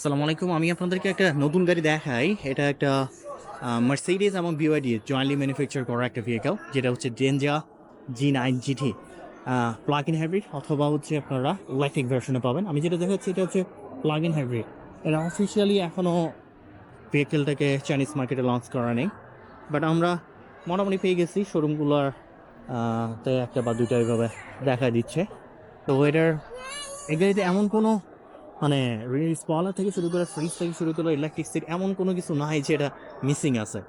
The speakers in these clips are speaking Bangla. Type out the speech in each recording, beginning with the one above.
আসসালামু আলাইকুম। আমি আপনাদেরকে একটা নতুন গাড়ি দেখাই। এটা একটা মার্সিডিজ এবং বিওয়াইডি জয়েন্টলি ম্যানুফ্যাকচার করা একটা ভেহিকেল যেটা হচ্ছে Denza G nine GT plug in hybrid অথবা হচ্ছে আপনারা ইলেকট্রিক ভার্সনে পাবেন। আমি যেটা দেখাচ্ছি, এটা হচ্ছে প্লাগ ইন হাইব্রিড এটা অফিসিয়ালি এখনও ভেহিকেলটাকে চাইনিজ মার্কেটে লঞ্চ করা নেই। বাট আমরা মোটামুটি পেয়ে গেছি শোরুমগুলোর তে একটা বা দুইটা এইভাবে দেখা দিচ্ছে। তো এটার, এই গাড়িতে এমন কোনো মানে স্পলার থেকে শুরু করে ফ্রিজ থেকে শুরু করে ইলেকট্রিক সিট এমন কোনো কিছু নাই যে এটা মিসিং আছে।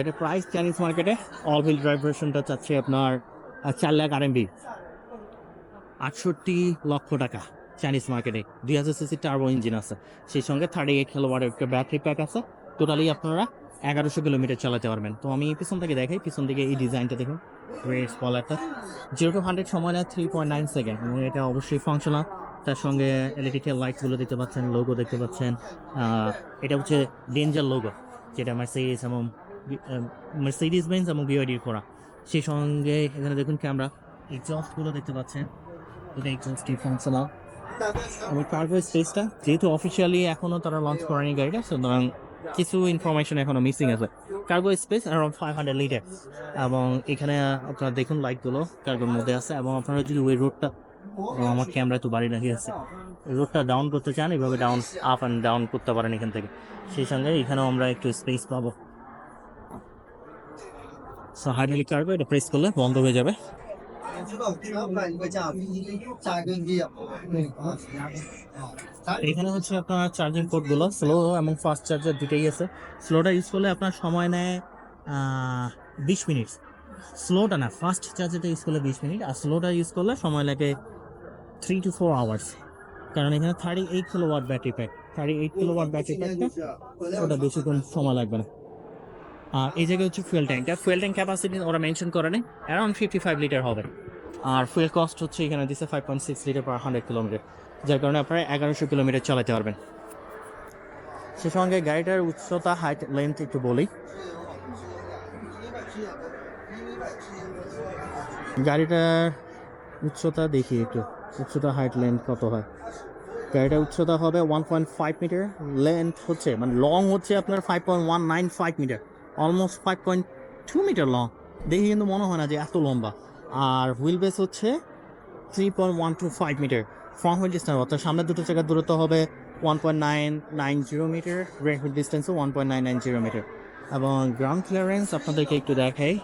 এটা প্রাইস চাইনিজ মার্কেটে অল হুইল ড্রাইভ ভার্সনটা চাচ্ছে আপনার চার লাখ আরএমবি আটষট্টি লক্ষ টাকা চাইনিজ মার্কেটে দুই হাজার সিসি টার্বো ইঞ্জিন আছে। সেই সঙ্গে থার্টি এইট কিলোওয়াটের একটা ব্যাটারি প্যাক আছে। টোটালি আপনারা এগারোশো কিলোমিটার চালাতে পারবেন। তো আমি পিছন থেকে দেখাই, পিছন থেকে এই ডিজাইনটা দেখুন। রেস স্পলারটা জিরো টু হান্ড্রেড সময় নেয় থ্রি পয়েন্ট নাইন সেকেন্ড এবং এটা অবশ্যই ফাংশনাল তার সঙ্গে এলইডি লাইটসগুলো দেখতে পাচ্ছেন লোগো দেখতে পাচ্ছেন। এটা হচ্ছে ডেঞ্জার লোগো যেটা মার্সিডিস এবং মার্সিডিস বেঞ্জ এবং বিওয়াইডির করা। সেই সঙ্গে এখানে দেখুন ক্যামেরা এক্সস্টগুলো দেখতে পাচ্ছেন। এটা এক্সস্টটি ফাংশনাল এবং কার্গো স্পেসটা যেহেতু অফিসিয়ালি এখনও তারা লঞ্চ করেনি গাড়িটা, সুতরাং কিছু ইনফরমেশন এখনও মিসিং আছে। Cargo space around five hundred litre এবং এখানে আপনারা দেখুন লাইটগুলো কার্গোর মধ্যে আছে এবং আপনারা যদি ওই রোডটা আমার ক্যামেরা তো বাড়ি লাগিয়ে আছে রোডটা ডাউন করতে চান, এভাবে ডাউন আপ অ্যান্ড ডাউন করতে পারেন এখান থেকে। সেই সঙ্গে এখানেও আমরা একটু স্পেস পাবো। সো হাইড্রোলিক কার্গো এটা প্রেস করলে বন্ধ হয়ে যাবে। এখানে হচ্ছে আপনার চার্জিং পোর্টগুলো স্লো এবং ফাস্ট চার্জার দুটাই আছে। স্লোটা ইউজ করলে আপনার সময় নেয় বিশ মিনিট স্লোটা না ফাস্ট চার্জারটা ইউজ করলে বিশ মিনিট, আর স্লোটা ইউজ করলে সময় লাগে থ্রি টু ফোর আওয়ার্স কারণ এখানে thirty eight kilowatt battery pack thirty eight kilowatt battery প্যাকটা ওটা বেশিক্ষণ সময় লাগবে না। আর এই জায়গায় হচ্ছে ফুয়েল ট্যাঙ্কটা ফুয়েল ট্যাঙ্ক ক্যাপাসিটি ওরা মেনশন করে নেই অ্যারাউন্ড ফিফটি ফাইভ লিটার হবে। আর ফুয়েল কস্ট হচ্ছে এখানে দিচ্ছে five point six litre per hundred kilometre যার কারণে আপনারা এগারোশো কিলোমিটার চালাতে পারবেন। সে সঙ্গে গাড়িটার উচ্চতা হাইট লেন্থ একটু বলি। গাড়িটার উচ্চতা দেখি একটু। উচ্চতা হাইট লেন্থ কত হয়? গাড়িটার উচ্চতা হবে one point five metre length হচ্ছে মানে লং হচ্ছে আপনার five point one nine five metre almost five point two metre long দেখে কিন্তু মনে হয় না যে এত লম্বা। আর হুইল বেস হচ্ছে three point one two five metre front wheel distance অর্থাৎ সামনের দুটো জায়গার দূরত্ব হবে one point nine nine zero metre rear wheel ডিস্টেন্সও one point nine nine zero metre এবং গ্রাউন্ড ক্লিয়ারেন্স আপনাদেরকে একটু দেখাই।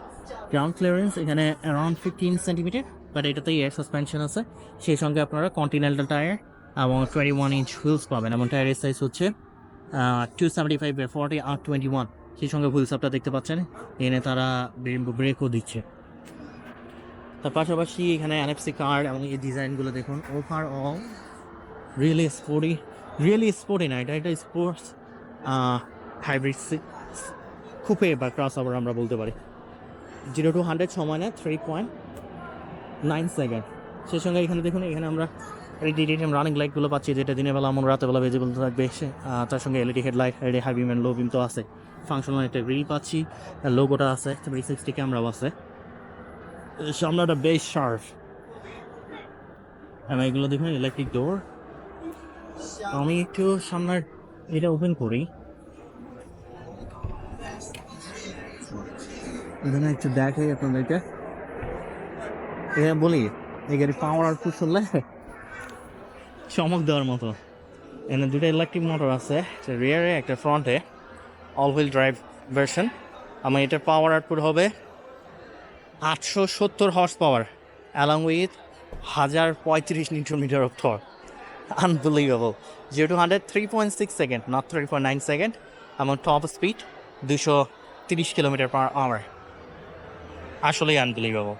গ্রাউন্ড ক্লিয়ারেন্স এখানে অ্যারাউন্ড ফিফটিন সেন্টিমিটার বাট এটাতে এয়ার সাসপেনশন আছে। সেই সঙ্গে আপনারা কন্টিনেন্টাল টায়ার এবং টোয়েন্টি ওয়ান ইঞ্চ হুইলস পাবেন এবং টায়ারের সাইজ হচ্ছে two seventy five forty R twenty one সেই সঙ্গে হুইলস আপটা দেখতে পাচ্ছেন, এনে তারা ব্রেকও দিচ্ছে। তার পাশাপাশি এখানে এনএফসি কার্ড এবং এই ডিজাইনগুলো দেখুন overall really sporty really sporty না, এটা একটা স্পোর্টস হাইব্রিড খুপে বা ক্রস আমরা বলতে পারি। জিরো টু হান্ড্রেড সময় নেয় থ্রি পয়েন্ট নাইন সেকেন্ড সেই সঙ্গে এখানে দেখুন, এখানে আমরা এই ডিডিএম রানিং লাইটগুলো পাচ্ছি, যেটা দিনের বেলা আমরা রাতের বেলা ভেজে বলতে থাকবে তার সঙ্গে LED headlight LED high beam low beam তো আছে। ফাংশনাল একটা গ্রিল পাচ্ছি। লোগোটা আছে থ্রি সিক্সটি ক্যামেরাও আছে। সামনেটা বেশ শার্প এবং এগুলো দেখুন ইলেকট্রিক ডোর আমি একটু সামনের এটা ওপেন করি। এখানে একটু দেখাই আপনাদেরকে। এখানে বলি, এই গাড়ি পাওয়ার আউটপুট শুনলে চমক দেওয়ার মতো। এখানে দুটো ইলেকট্রিক মোটর আছে, একটা রিয়ারে একটা ফ্রন্টে অল হুইল ড্রাইভ ভার্সন আমার এটার পাওয়ার আউটপুট হবে আটশো সত্তর হর্স পাওয়ার অ্যালং উইথ হাজার পঁয়ত্রিশ newton metre of torque unbelievable zero to hundred three point six second not three point nine second এবং টপ স্পিড দুশো তিরিশ কিলোমিটার পার আওয়ার আসলেই আনবিলিভেবল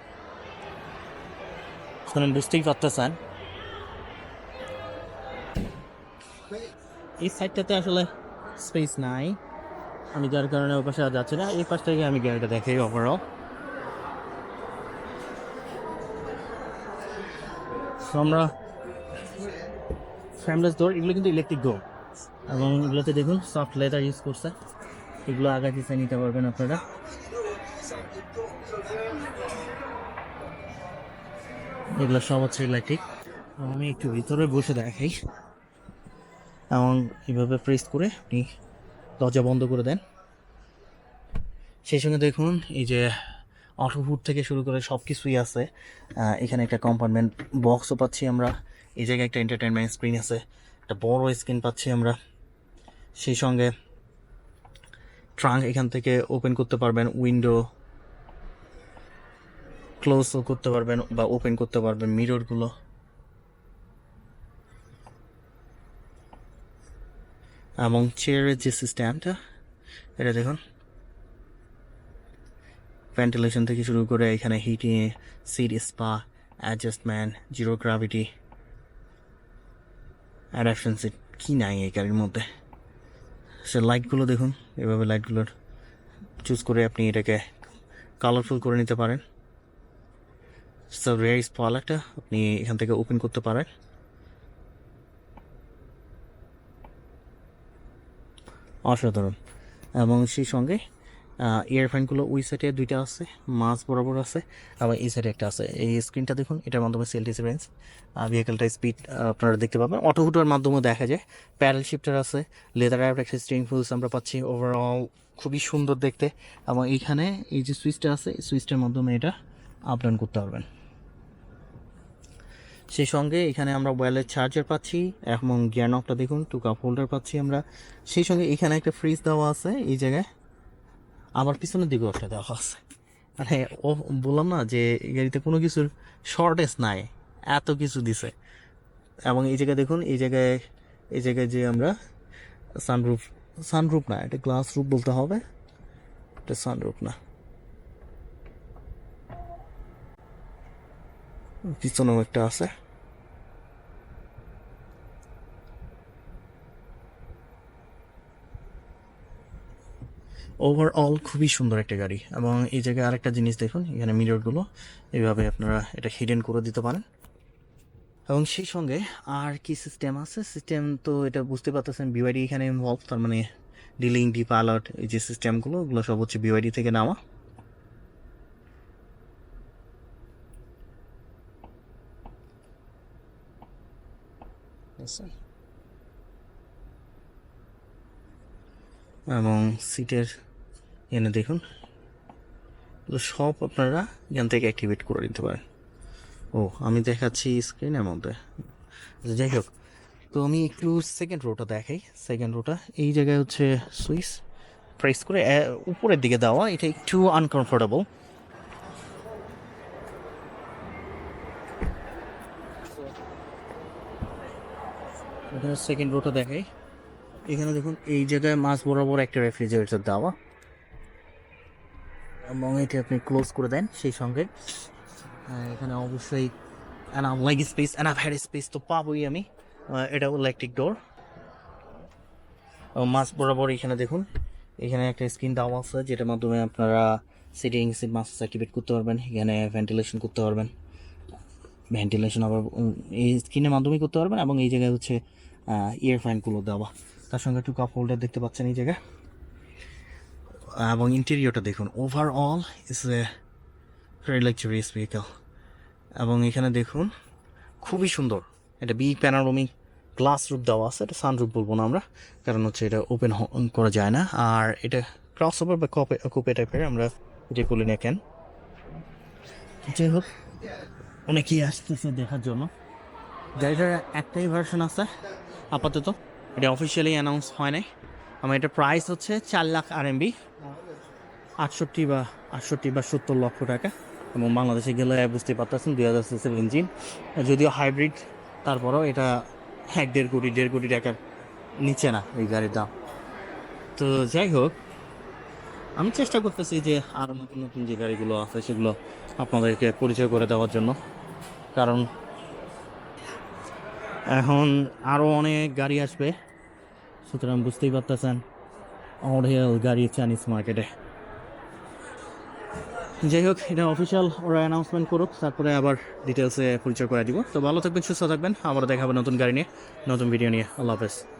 শুনুন, বুঝতেই পারতেছেন? এই সাইডটাতে আসলে স্পেস নাই। আমি যার কারণে ওই পাশে আর যাচ্ছি না। এই পাশ থেকে আমি গাড়িটা দেখাই তো আমরা ফ্যামলেস ডোর এগুলো কিন্তু ইলেকট্রিক ডোর এবং এগুলোতে দেখুন সফট লেদার ইউজ করছে। এগুলো আগে পিছিয়ে নিতে পারবেন আপনারা। এগুলো সব হচ্ছে ইলেকট্রিক আমি একটু ভিতরে বসে দেখাই। এবং এইভাবে প্রেস করে আপনি দরজা বন্ধ করে দেন। সেই সঙ্গে দেখুন, এই যে অটোফুড থেকে শুরু করে সব কিছুই আছে এখানে একটা কম্পার্টমেন্ট বক্সও পাচ্ছি আমরা। এই জায়গায় একটা এন্টারটেনমেন্ট স্ক্রিন আছে। একটা বড় স্ক্রিন পাচ্ছি আমরা। সেই সঙ্গে ট্রাঙ্ক এখান থেকে ওপেন করতে পারবেন উইন্ডো ক্লোজও করতে পারবেন বা ওপেন করতে পারবেন মিররগুলো এবং চেয়ারের যে সিস্টেমটা এটা দেখুন। ভেন্টিলেশন থেকে শুরু করে এখানে heating seat spa adjustment zero gravity adaption seat কি নাই এই গাড়ির মধ্যে। সে লাইটগুলো দেখুন। এভাবে লাইটগুলোর চুজ করে আপনি এটাকে কালারফুল করে নিতে পারেন। সো রেয়ার স্পল একটা, আপনি এখান থেকে ওপেন করতে পারেন। অসাধারণ। এবং সেই সঙ্গে ইয়ার ফ্যানগুলো ওই সাইডে দুইটা আছে মাছ বরাবর আছে, আবার এই সাইডে একটা আছে। এই স্ক্রিনটা দেখুন, এটার মাধ্যমে সেল ডিসিফারেন্স ভেহিকেলটা স্পিড আপনারা দেখতে পাবেন। অটো হুটার মাধ্যমে দেখা যায়। প্যাডেল শিফটার আছে লেদার অ্যাপ একটা স্টিং ফুলস আমরা পাচ্ছি। ওভারঅল খুবই সুন্দর দেখতে। এবং এইখানে এই যে সুইচটা আছে সুইচটার মাধ্যমে এটা আপ ডাউন করতে পারবেন। সেই সঙ্গে এখানে আমরা ওয়্যালের চার্জার পাচ্ছি, এবং গিয়ার নকটা দেখুন টু কাপ হোল্ডার পাচ্ছি আমরা। সেই সঙ্গে এখানে একটা ফ্রিজ দেওয়া আছে, এই জায়গায়। আবার পিছনের দিকেও একটা দেওয়া আছে। মানে ও, বললাম না যে গাড়িতে কোনো কিছুর শর্টেজ নাই, এত কিছু দিছে। এবং এই জায়গায় দেখুন, এই জায়গায় এই জায়গায় যে আমরা সানরুফ সানরুফ না, এটা গ্লাস রুফ বলতে হবে। এটা সানরুফ না। পিছনেও একটা আছে। ওভারঅল খুবই সুন্দর একটা গাড়ি এবং এই জায়গায় আরেকটা জিনিস দেখুন, এখানে মিররগুলো এইভাবে আপনারা এটা হিডেন করে দিতে পারেন। এবং সেই সঙ্গে আর কি সিস্টেম আছে? সিস্টেম তো এটা বুঝতে পারতেছেন বিওয়াইডি এখানে ইনভলভ তার মানে ডিলিং ডি পাইলট এই যে সিস্টেমগুলো ওগুলো সব হচ্ছে বিওয়াইডি থেকে নেওয়া। আচ্ছা। এবং সিটের এনে দেখুন। সব আপনারা এখান থেকে অ্যাক্টিভেট করে নিতে পারেন। ও আমি দেখাচ্ছি স্ক্রিনের মধ্যে। আচ্ছা, যাই হোক। তো আমি একটু সেকেন্ড রোটা দেখাই। সেকেন্ড রোটা এই জায়গায় হচ্ছে সুইচ প্রেস করে উপরের দিকে দেওয়া এটা একটু আনকমফোর্টেবল এখানে সেকেন্ড রোটা দেখাই। এখানে দেখুন এই জায়গায় মাছ বরাবর একটা রেফ্রিজারেটর দেওয়া। এবং এটা আপনি ক্লোজ করে দেন সেই সঙ্গে। আহ, এখানে অবশ্যই অ্যানাম লেগ স্পেস অ্যানাম হেড স্পেস তো পাবোই আমি। এটা ইলেকট্রিক ডোর মাছ বরাবর এখানে দেখুন এখানে একটা স্ক্রিন দেওয়া আছে যেটার মাধ্যমে আপনারা সিটিং সিট মাছ অ্যাক্টিভেট করতে পারবেন। এখানে ভেন্টিলেশন করতে পারবেন। ভেন্টিলেশন আবার এই স্ক্রিনের মাধ্যমেই করতে পারবেন এবং এই জায়গায় হচ্ছে ইয়ার ফ্যানগুলো দেওয়া। তার সঙ্গে একটু কাপ হোল্ডার দেখতে পাচ্ছেন এই জায়গায়। এবং ইন্টেরিয়রটা দেখুন overall is a very luxurious vehicle এবং এখানে দেখুন, খুবই সুন্দর। এটা বি প্যানারোমিক গ্লাস রুপ দেওয়া আছে, এটা সানরুপ বলব না আমরা, কারণ হচ্ছে এটা ওপেন করা যায় না। আর এটা ক্রস ওভার বা কপে কোপে টাইপের আমরা এটা বলি না কেন। যাই হোক, অনেকেই আসতেছে দেখার জন্য। গাড়িটার একটাই ভার্সন আছে। আপাতত। এটা অফিসিয়ালি অ্যানাউন্স হয় নাই আমার এটা প্রাইস হচ্ছে চার লাখ আর এমবি আটষট্টি বা আটষট্টি বা সত্তর লক্ষ টাকা। এবং বাংলাদেশে গেলে বুঝতে পারতেছেন দুই হাজার সিসির ইঞ্জিন যদিও হাইব্রিড তারপরেও এটা এক দেড় কোটি দেড় কোটি টাকার নিচে না এই গাড়ির দাম। তো যাই হোক, আমি চেষ্টা করতেছি যে আরও নতুন নতুন যে গাড়িগুলো আছে সেগুলো আপনাদেরকে পরিচয় করে দেওয়ার জন্য। কারণ এখন আরও অনেক গাড়ি আসবে। সুতরাং বুঝতেই পারতেছেন, অঢেল গাড়ি চাইনিজ মার্কেটে যাই হোক, এটা অফিসিয়াল ওরা অ্যানাউন্সমেন্ট করুক, তারপরে আবার ডিটেলসে পরিচয় করে দিব। তো ভালো থাকবেন, সুস্থ থাকবেন আবার দেখাবো নতুন গাড়ি নিয়ে, নতুন ভিডিও নিয়ে। আল্লাহ হাফেজ।